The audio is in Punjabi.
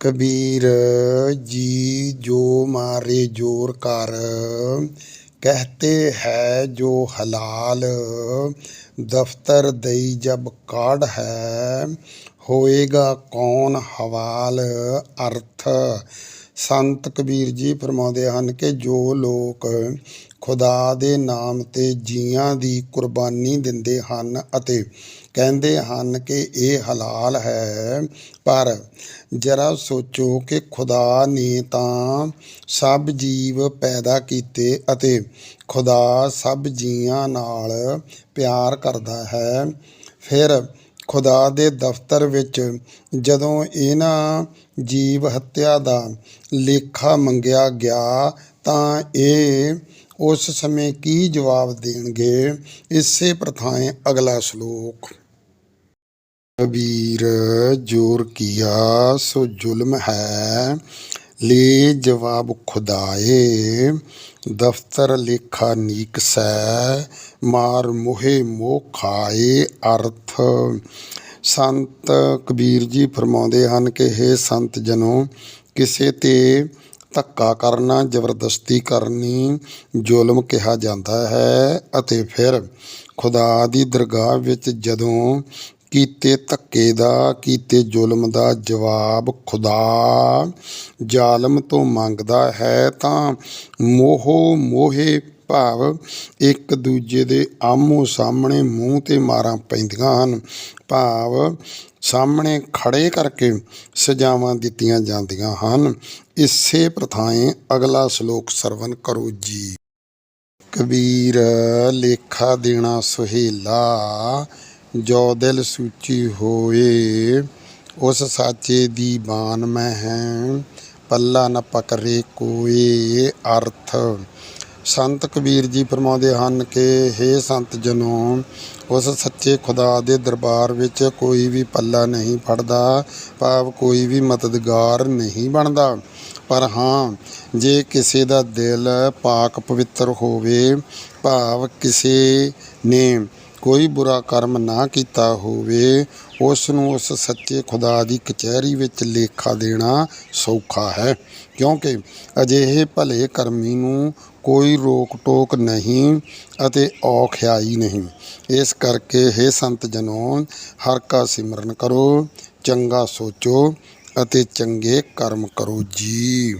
ਕਬੀਰ ਜੀ ਜੋ ਮਾਰੇ ਜੋਰ ਕਰ, ਕਹਤੇ ਹੈ ਜੋ ਹਲਾਲ, ਦਫਤਰ ਦਈ ਜਬ ਕਾਢ ਹੈ, ਹੋਏਗਾ ਕੌਣ ਹਵਾਲ? ਅਰਥ, ਸੰਤ ਕਬੀਰ ਜੀ ਫਰਮਾਉਂਦੇ ਹਨ ਕਿ ਜੋ ਲੋਕ ਖੁਦਾ ਦੇ ਨਾਮ ਤੇ ਜੀਆਂ ਦੀ ਕੁਰਬਾਨੀ ਦਿੰਦੇ ਹਨ ਅਤੇ ਕਹਿੰਦੇ ਹਨ ਕਿ ਇਹ ਹਲਾਲ ਹੈ, ਪਰ ਜਰਾ ਸੋਚੋ ਕਿ ਖੁਦਾ ਨੇ ਤਾਂ ਸਭ ਜੀਵ ਪੈਦਾ ਕੀਤੇ ਅਤੇ ਖੁਦਾ ਸਭ ਜੀਆਂ ਨਾਲ ਪਿਆਰ ਕਰਦਾ ਹੈ। ਫਿਰ ਖੁਦਾ ਦੇ ਦਫ਼ਤਰ ਵਿੱਚ ਜਦੋਂ ਇਹਨਾਂ ਜੀਵ ਹੱਤਿਆ ਦਾ ਲੇਖਾ ਮੰਗਿਆ ਗਿਆ ਤਾਂ ਇਹ ਉਸ ਸਮੇਂ ਕੀ ਜਵਾਬ ਦੇਣਗੇ? ਇਸੇ ਪ੍ਰਥਾਏ ਅਗਲਾ ਸ਼ਲੋਕ। ਕਬੀਰ, ਜੋਰ ਕੀਆ, ਸੋ ਜ਼ੁਲਮ ਹੈ। ਲੈ ਜਵਾਬ ਖੁਦਾਏ, ਦਫਤਰ ਲੇਖਾ ਨੀਕ ਸੈ, ਮਾਰ ਮੋਹੇ ਮੋਹ ਖਾਏ ਅਰਥ। ਸੰਤ ਕਬੀਰ ਜੀ ਫਰਮਾਉਂਦੇ ਹਨ ਕਿ हे ਸੰਤ ਜਨੋ, ਕਿਸੇ ਤੇ ਧੱਕਾ ਕਰਨਾ, ਜ਼ਬਰਦਸਤੀ ਕਰਨੀ, ਜ਼ੁਲਮ ਕਿਹਾ ਜਾਂਦਾ ਹੈ ਅਤੇ ਫਿਰ ਖੁਦਾ ਦੀ ਦਰਗਾਹ ਵਿੱਚ ਜਦੋਂ ਕੀਤੇ ਧੱਕੇ ਦਾ, ਕੀਤੇ ਜ਼ੁਲਮ ਦਾ ਜਵਾਬ ਖੁਦਾ। ਜ਼ਾਲਮ ਤੋਂ ਮੰਗਦਾ ਹੈ ਤਾਂ ਮੋਹੋ, ਮੋਹੇ ਭਾਵ ਇੱਕ ਦੂਜੇ ਦੇ ਆਮੋ ਸਾਹਮਣੇ ਮੂੰਹ ਤੇ ਮਾਰਾਂ ਪੈਂਦੀਆਂ ਹਨ। ਭਾਵ ਸਾਹਮਣੇ ਖੜੇ ਕਰਕੇ ਸਜ਼ਾਵਾਂ ਦਿੱਤੀਆਂ ਜਾਂਦੀਆਂ ਹਨ। ਇਸੇ ਪ੍ਰਥਾਏ ਅਗਲਾ ਸ਼ਲੋਕ ਸਰਵਨ ਕਰੋ ਜੀ। ਕਬੀਰ, ਲੇਖਾ ਦੇਣਾ ਸੁਹੇਲਾ ਜੋ ਦਿਲ ਸੂਚੀ ਹੋਏ, ਉਸ ਸਾਚੇ ਦੀ ਬਾਨ ਮੈਂ ਹੈ ਪੱਲਾ ਨਾ ਪਕਰੇ ਕੋਈ ਅਰਥ। ਸੰਤ ਕਬੀਰ ਜੀ ਫਰਮਾਉਂਦੇ ਹਨ ਕਿ हे ਸੰਤ ਜਨੋ, ਉਸ ਸੱਚੇ ਖੁਦਾ ਦੇ ਦਰਬਾਰ ਵਿੱਚ ਕੋਈ ਵੀ ਪੱਲਾ ਨਹੀਂ ਫੜਦਾ, ਭਾਵ ਕੋਈ ਵੀ ਮਦਦਗਾਰ ਨਹੀਂ ਬਣਦਾ। ਪਰ ਹਾਂ, ਜੇ ਕਿਸੇ ਦਾ ਦਿਲ ਪਾਕ ਪਵਿੱਤਰ ਹੋਵੇ, ਭਾਵ ਕਿਸੇ ਨੇ ਕੋਈ ਬੁਰਾ ਕਰਮ ਨਾ ਕੀਤਾ ਹੋਵੇ ਉਸ ਨੂੰ ਉਸ ਸੱਚੇ ਖੁਦਾ ਦੀ ਕਚਹਿਰੀ ਵਿੱਚ ਲੇਖਾ ਦੇਣਾ ਸੌਖਾ ਹੈ। ਕਿਉਂਕਿ ਅਜਿਹੇ ਭਲੇ ਕਰਮੀ ਨੂੰ ਕੋਈ ਰੋਕ ਟੋਕ ਨਹੀਂ ਅਤੇ ਔਖਿਆਈ ਨਹੀਂ। ਇਸ ਕਰਕੇ हे ਸੰਤ ਜਨੋ, ਹਰ ਕਾ ਸਿਮਰਨ ਕਰੋ, ਚੰਗਾ ਸੋਚੋ ਅਤੇ ਚੰਗੇ ਕਰਮ ਕਰੋ ਜੀ।